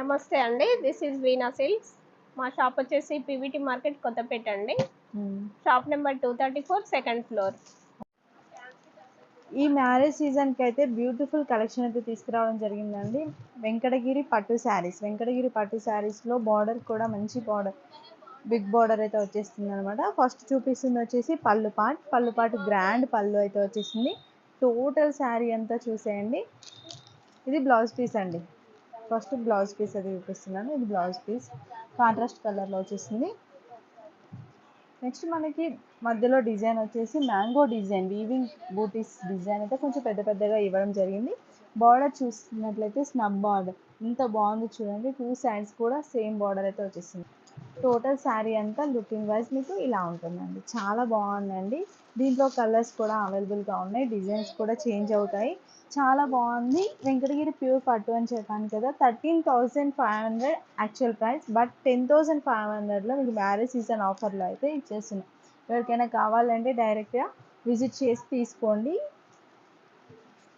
నమస్తే అండి. This is Veena silks మా షాప్ వచ్చేసి పీవీటీ మార్కెట్ కొత్తపేట అండి. Shop number two thirty four second floor ఈ మ్యారేజ్ సీజన్కి అయితే బ్యూటిఫుల్ కలెక్షన్ అయితే తీసుకురావడం జరిగిందండి. వెంకటగిరి పట్టు శారీస్. వెంకటగిరి పట్టు శారీస్లో బార్డర్ కూడా మంచి బార్డర్ బిగ్ బార్డర్ అయితే వచ్చేస్తుంది అనమాట ఫస్ట్ చూపిస్తుంది వచ్చేసి పళ్ళు పాట్. పళ్ళు పాటు గ్రాండ్ పళ్ళు అయితే వచ్చేసింది. టోటల్ శారీ అంతా చూసేయండి. ఇది బ్లౌజ్ పీస్ అండి. ఫస్ట్ బ్లౌజ్ పీస్ అది చూపిస్తున్నాను. ఇది బ్లౌజ్ పీస్. కాంట్రాస్ట్ కలర్లో వచ్చేసింది. నెక్స్ట్ మనకి మధ్యలో డిజైన్ వచ్చేసి mango design weaving buttis design అయితే కొంచెం పెద్ద పెద్దగా ఇవ్వడం జరిగింది. బార్డర్ చూసినట్లయితే స్నబ్ బార్డర్. ఇంత బాగుంది చూడండి. టూ సైడ్స్ కూడా సేమ్ బార్డర్ అయితే వచ్చేసింది. టోటల్ శారీ అంతా లుకింగ్ వైజ్ మీకు ఇలా ఉంటుందండి. చాలా బాగుందండి. దీంట్లో కలర్స్ కూడా అవైలబుల్గా ఉన్నాయి. డిజైన్స్ కూడా చేంజ్ అవుతాయి. చాలా బాగుంది. వెంకటగిరి ప్యూర్ పట్టు అని చెప్పాను కదా thirteen thousand five hundred actual price. But ten thousand five హండ్రెడ్లో మీకు మ్యారేజ్ సీజన్ ఆఫర్లో అయితే ఇచ్చేస్తున్నాం. ఎవరికైనా కావాలంటే డైరెక్ట్గా విజిట్ చేసి తీసుకోండి.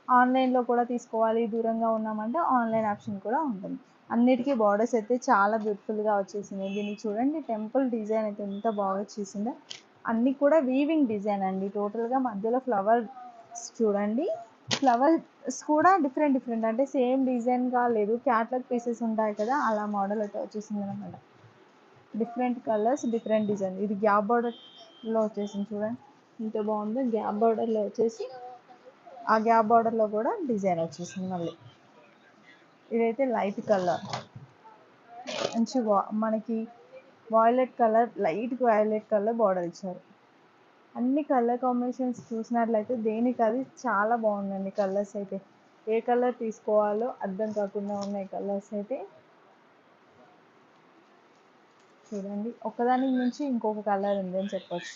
ఆన్లైన్లో కూడా తీసుకోవాలి దూరంగా ఉన్నామంటే ఆన్లైన్ ఆప్షన్ కూడా ఉంటుంది. అన్నిటికీ బార్డర్స్ అయితే చాలా బ్యూటిఫుల్గా వచ్చేసింది. దీన్ని చూడండి టెంపుల్ డిజైన్ అయితే ఎంత బాగా వచ్చేసిందో. అన్నీ కూడా వీవింగ్ డిజైన్ అండి. టోటల్గా మధ్యలో ఫ్లవర్స్ చూడండి. ఫ్లవర్స్ కూడా డిఫరెంట్ డిఫరెంట్ అంటే సేమ్ డిజైన్గా లేదు. క్యాట్లాగ్ పీసెస్ ఉంటాయి కదా అలా మోడల్ అయితే వచ్చేసింది అనమాట డిఫరెంట్ కలర్స్ డిఫరెంట్ డిజైన్ ఇది గ్యాప్ బార్డర్లో వచ్చేసింది చూడండి. ఎంత బాగుందో గ్యాప్ బార్డర్లో వచ్చేసి ఆ గ్యాప్ బార్డర్లో కూడా డిజైన్ వచ్చేసింది మళ్ళీ. ఇదైతే లైట్ కలర్. మంచి మనకి violet colour light violet colour border ఇచ్చారు. అన్ని కలర్ కాంబినేషన్స్ చూసినట్లయితే దేనికి అది చాలా బాగుందండి కలర్స్ అయితే. ఏ కలర్ తీసుకోవాలో అర్థం కాకుండా ఉన్నాయి కలర్స్ అయితే. చూడండి. ఒకదానికి మించి ఇంకొక కలర్ ఉందని చెప్పచ్చు.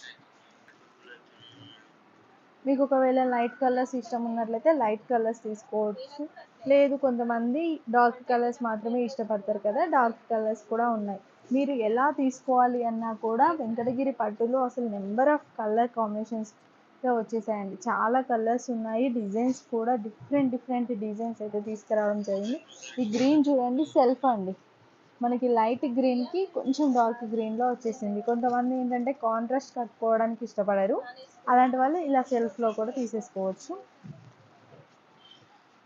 మీకు ఒకవేళ లైట్ కలర్స్ ఇష్టం ఉన్నట్లయితే లైట్ కలర్స్ తీసుకోవచ్చు. లేదు కొంతమంది డార్క్ కలర్స్ మాత్రమే ఇష్టపడతారు కదా డార్క్ కలర్స్ కూడా ఉన్నాయి. మీరు ఎలా తీసుకోవాలి అన్నా కూడా వెంకటగిరి పట్టులో అసలు నెంబర్ ఆఫ్ కలర్ కాంబినేషన్స్గా వచ్చేసాయండి. చాలా కలర్స్ ఉన్నాయి డిజైన్స్ కూడా డిఫరెంట్ డిఫరెంట్ డిజైన్స్ అయితే తీసుకురావడం జరిగింది. ఈ గ్రీన్ చూడండి సెల్ఫ్ అండి. మనకి లైట్ గ్రీన్కి కొంచెం డార్క్ గ్రీన్లో వచ్చేసింది. కొంతమంది ఏంటంటే కాంట్రాస్ట్ కట్టుకోవడానికి ఇష్టపడరు. అలాంటి వాళ్ళు ఇలా సెల్ఫ్లో కూడా తీసేసుకోవచ్చు.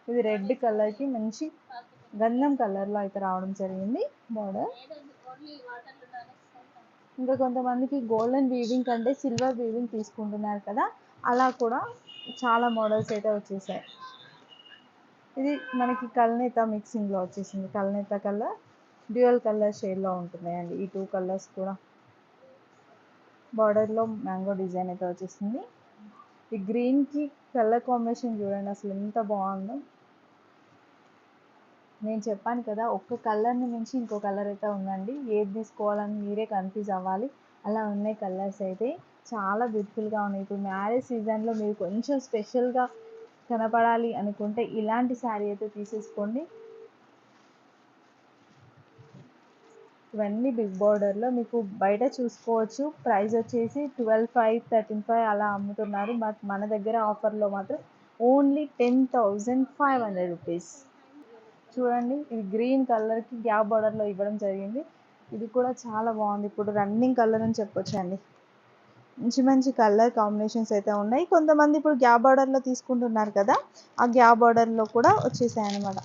ఇది రెడ్ కలర్కి మంచి గంధం కలర్లో అయితే రావడం జరిగింది బార్డర్ ఇంకా కొంతమందికి గోల్డెన్ వీవింగ్ కంటే సిల్వర్ వీవింగ్ తీసుకుంటున్నారు కదా అలా కూడా చాలా మోడల్స్ అయితే వచ్చేసాయి. ఇది మనకి కల్నేత మిక్సింగ్లో వచ్చేసింది. కల్నేత కలర్ డ్యూయల్ కలర్ షేడ్లో ఉంటున్నాయండి. ఈ టూ కలర్స్ కూడా. బార్డర్లో మ్యాంగో డిజైన్ అయితే వచ్చేసింది. ఈ గ్రీన్కి కలర్ కాంబినేషన్ చూడండి అసలు ఎంత బాగుందో. నేను చెప్పాను కదా ఒక్క కలర్ని మించి ఇంకో కలర్ అయితే ఉందండి. ఏది తీసుకోవాలని మీరే కన్ఫ్యూజ్ అవ్వాలి. అలా ఉన్నాయి కలర్స్ అయితే. చాలా బ్యూటిఫుల్గా ఉన్నాయి. ఇప్పుడు మ్యారేజ్ సీజన్లో మీరు కొంచెం స్పెషల్గా కనపడాలి అనుకుంటే ఇలాంటి శారీ అయితే తీసేసుకోండి. ఇవన్నీ బిగ్ బార్డర్లో మీకు బయట చూసుకోవచ్చు. ప్రైస్ వచ్చేసి ట్వెల్వ్ ఫైవ్ థర్టీన్ ఫైవ్ అలా అమ్ముతున్నారు. బట్ మన దగ్గర ఆఫర్లో మాత్రం only ten thousand five hundred rupees. చూడండి ఇది గ్రీన్ కలర్కి గ్యాప్ బార్డర్లో ఇవ్వడం జరిగింది. ఇది కూడా చాలా బాగుంది. ఇప్పుడు రన్నింగ్ కలర్ అని చెప్పొచ్చు అండి మంచి మంచి కలర్ కాంబినేషన్స్ అయితే ఉన్నాయి. కొంతమంది ఇప్పుడు గ్యాప్ బార్డర్లో తీసుకుంటున్నారు కదా ఆ గ్యాప్ బార్డర్లో కూడా వచ్చేసాయి అనమాట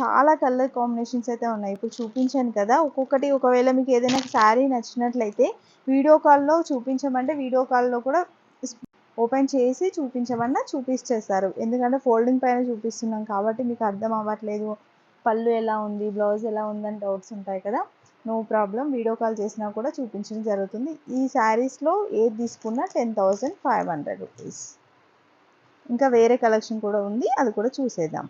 చాలా కలర్ కాంబినేషన్స్ అయితే ఉన్నాయి. ఇప్పుడు చూపించాను కదా ఒక్కొక్కటి ఒకవేళ మీకు ఏదైనా శారీ నచ్చినట్లయితే వీడియో కాల్లో చూపించమంటే వీడియో కాల్లో కూడా ఓపెన్ చేసి చూపించమన్నా చూపించేస్తారు ఎందుకంటే ఫోల్డింగ్ పైన చూపిస్తున్నాం కాబట్టి మీకు అర్థం అవ్వట్లేదు. పళ్ళు ఎలా ఉంది బ్లౌజ్ ఎలా ఉందని డౌట్స్ ఉంటాయి కదా. No problem. వీడియో కాల్ చేసినా కూడా చూపించడం జరుగుతుంది. ఈ శారీస్లో ఏది తీసుకున్నా ten thousand five hundred rupees. ఇంకా వేరే కలెక్షన్ కూడా ఉంది. అది కూడా చూసేద్దాం.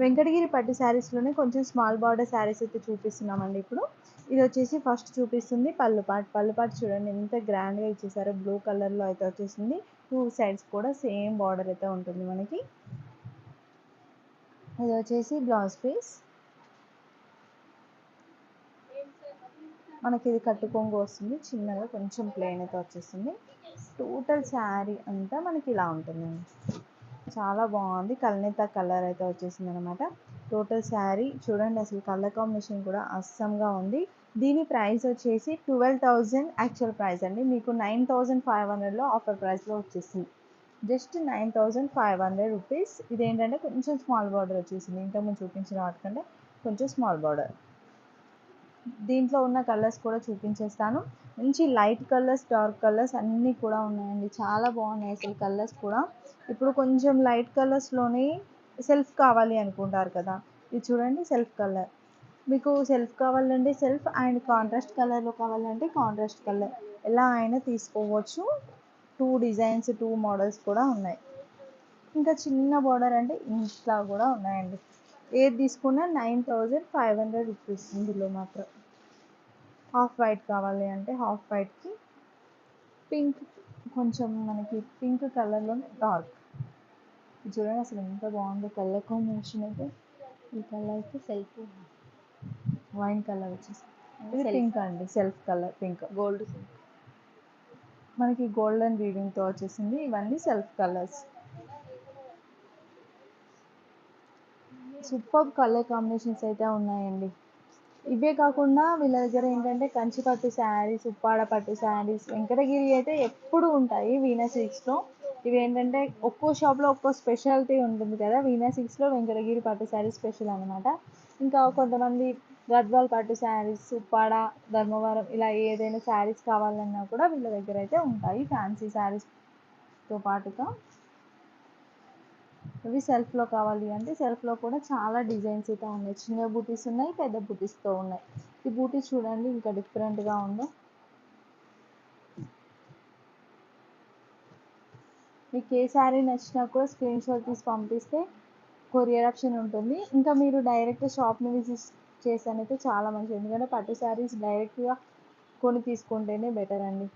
వెంకటగిరి పట్టు శారీస్లోనే కొంచెం స్మాల్ బార్డర్ శారీస్ అయితే చూపిస్తున్నామండి ఇప్పుడు. ఇది వచ్చేసి ఫస్ట్ చూపిస్తుంది పళ్ళుపాటు. పళ్ళుపాటు చూడండి ఎంత గ్రాండ్గా ఇచ్చేసారు బ్లూ కలర్లో అయితే వచ్చేసింది. టూ సైడ్స్ కూడా సేమ్ బార్డర్ అయితే ఉంటుంది మనకి. ఇది వచ్చేసి బ్లౌజ్ పీస్ మనకి ఇది కట్టుకొంగు వస్తుంది. చిన్నగా కొంచెం ప్లెయిన్ అయితే వచ్చేస్తుంది. టోటల్ శారీ అంతా మనకి ఇలా ఉంటుందండి. చాలా బాగుంది. కల్నేత కలర్ అయితే వచ్చేసింది అనమాట టోటల్ శారీ చూడండి అసలు కలర్ కాంబినేషన్ కూడా అస్సంగా ఉంది. దీని ప్రైస్ వచ్చేసి ట్వెల్వ్ థౌజండ్ యాక్చువల్ ప్రైస్ అండి. మీకు నైన్ థౌజండ్ ఫైవ్ హండ్రెడ్లో ఆఫర్ ప్రైస్లో వచ్చేసింది. Just nine thousand five hundred rupees ఇదేంటంటే కొంచెం స్మాల్ బార్డర్ వచ్చేసింది. ఇంతకుముందు చూపించిన వాటికంటే కొంచెం స్మాల్ బార్డర్ దీంట్లో ఉన్న కలర్స్ కూడా చూపించేస్తాను. మంచి లైట్ కలర్స్ డార్క్ కలర్స్ అన్నీ కూడా ఉన్నాయండి. చాలా బాగున్నాయి అసలు కలర్స్ కూడా. ఇప్పుడు కొంచెం లైట్ కలర్స్లోనే సెల్ఫ్ కావాలి అనుకుంటారు కదా. ఇది చూడండి సెల్ఫ్ కలర్. మీకు సెల్ఫ్ కావాలంటే సెల్ఫ్ అండ్ కాంట్రాస్ట్ కలర్లో కావాలంటే కాంట్రాస్ట్ కలర్. ఎలా అయినా తీసుకోవచ్చు. టూ డిజైన్స్ టూ మోడల్స్ కూడా ఉన్నాయి. ఇంకా చిన్న బార్డర్ అంటే ఇంట్లో కూడా ఉన్నాయండి. ఏది తీసుకున్నా nine thousand five hundred rupees ఇందులో మాత్రం. హాఫ్ వైట్ కావాలి అంటే హాఫ్ వైట్కి. పింక్ కొంచెం మనకి పింక్ కలర్లో డార్క్. చూడండి అసలు ఎంత బాగుందో కలర్ కాంబినేషన్ అయితే. ఈ కలర్ అయితే సెల్ఫ్. వైన్ కలర్ వచ్చేసి. ఇది. పింక్ అండి సెల్ఫ్ కలర్ పింక్. గోల్డ్ మనకి గోల్డెన్తో వచ్చేసింది. ఇవన్నీ self colours. Super colour combinations అయితే ఉన్నాయండి. ఇవే కాకుండా వీళ్ళ దగ్గర ఏంటంటే కంచి పట్టు శారీస్ ఉప్పాడ పట్టు శారీస్ వెంకటగిరి అయితే ఎప్పుడు ఉంటాయి వీణా సిల్క్స్లో. ఇవి ఏంటంటే ఒక్కో షాప్లో ఒక్కో స్పెషాలిటీ ఉంటుంది కదా వీణా సిల్క్స్లో వెంకటగిరి పట్టు శారీస్ స్పెషల్ అనమాట ఇంకా కొంతమంది గద్వాల్ పట్టు శారీస్ ఉప్పాడ ధర్మవరం ఇలా ఏదైనా శారీస్ కావాలన్నా కూడా వీళ్ళ దగ్గర అయితే ఉంటాయి ఫ్యాన్సీ శారీస్తో పాటుగా. ఇవి సెల్ఫ్లో కావాలి అంటే సెల్ఫ్లో కూడా చాలా డిజైన్స్ అయితే ఉన్నాయి. చిన్న బూటీస్ ఉన్నాయి పెద్ద బూటీస్తో ఉన్నాయి. ఈ బూటీ చూడండి ఇంకా డిఫరెంట్గా ఉందో. మీకు ఏ శారీ నచ్చినా కూడా స్క్రీన్ షాట్ తీసి పంపిస్తే కొరియర్ ఆప్షన్ ఉంటుంది. ఇంకా మీరు డైరెక్ట్ షాప్ని విజిట్ చేసానైతే చాలా మంచిది. ఎందుకంటే పట్టు శారీస్ డైరెక్ట్గా కొని తీసుకుంటేనే బెటర్ అండి.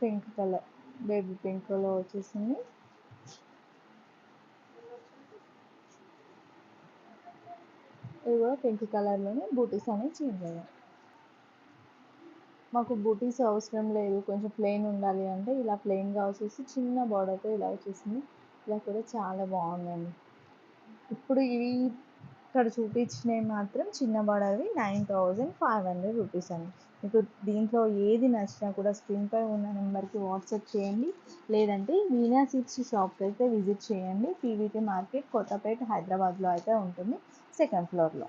Pink colour. బేబీ పింక్లో వచ్చేసింది. ఇది కూడా పింక్ కలర్లోనే బూటీస్ అనేవి చేంజ్ అయ్యాయి. మాకు బూటీస్ అవసరం లేదు కొంచెం ప్లెయిన్ ఉండాలి అంటే ఇలా ప్లెయిన్గా వచ్చేసి చిన్న బార్డర్తో ఇలా వచ్చేసింది. ఇలా కూడా చాలా బాగుందండి. ఇప్పుడు ఇవి ఇక్కడ చూపించినవి మాత్రం చిన్న బడవి nine thousand five hundred rupees అండి. మీకు దీంట్లో ఏది నచ్చినా కూడా స్క్రీన్పై ఉన్న నెంబర్కి వాట్సాప్ చేయండి. లేదంటే వీణా సిప్స్ షాప్కి అయితే విజిట్ చేయండి. పీవీటీ మార్కెట్ కొత్తపేట హైదరాబాద్లో అయితే ఉంటుంది సెకండ్ ఫ్లోర్లో.